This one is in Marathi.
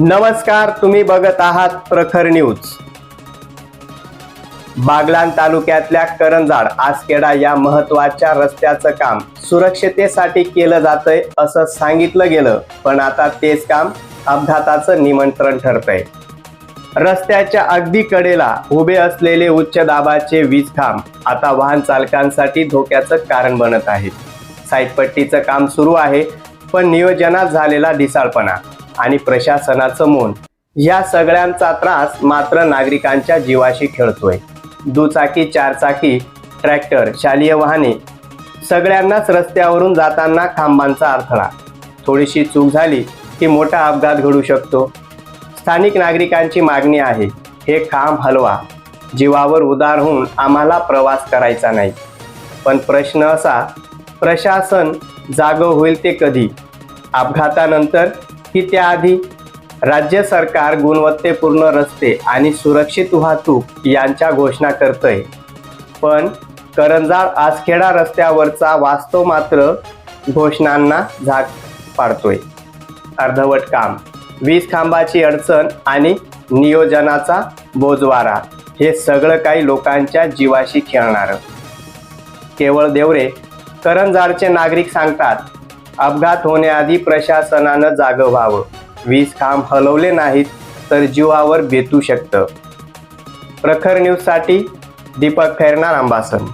नमस्कार तुम्ही बघत आहात प्रखर न्यूज. बागलान तालुक्यातल्या करंजाड आसखेडा या महत्त्वाच्या रस्त्याचं काम सुरक्षतेसाठी केलं जातंय असं सांगितलं गेलं पण आता तेच काम अपघाताचं निमंत्रण ठरतंय. रस्त्याच्या अगदी कडेला उभे असलेले उच्च दाबाचे वीज खांब आता वाहन चालकांसाठी धोक्याचं कारण बनत आहे. साईटपट्टीचं काम सुरू आहे पण नियोजनात झालेला ढिसाळपणा. आणि प्रशासनाचं मौन. या सगळ्यांचा त्रास मात्र नागरिकांच्या जीवाशी खेळतोय. दुचाकी चारचाकी ट्रॅक्टर शालेय वाहने सगळ्यांनाच रस्त्यावरून जाताना खांबांचा अडथळा. थोडीशी चूक झाली की मोठा अपघात घडू शकतो. स्थानिक नागरिकांची मागणी आहे हे खांब हलवा. जीवावर उदार होऊन आम्हाला प्रवास करायचा नाही. पण प्रश्न असा प्रशासन जाग होईल ते कधी? अपघातानंतर की त्याआधी राज्य सरकार गुणवत्तेपूर्ण रस्ते आणि सुरक्षित वाहतूक यांच्या घोषणा करतंय. पण करंजाळ आसखेडा रस्त्यावरचा वास्तव मात्र घोषणांना झाक पाडतोय. अर्धवट काम वीज खांबाची अडचण आणि नियोजनाचा बोजवारा हे सगळं काही लोकांच्या जीवाशी खेळणारं. केवळ देवरे करंजाडचे नागरिक सांगतात अपघात होण्याआधी प्रशासनानं जागं व्हावं. वीज खांब हलवले नाहीत तर जीवावर बेतू शकतं. प्रखर न्यूजसाठी दीपक फेरणार अंबासन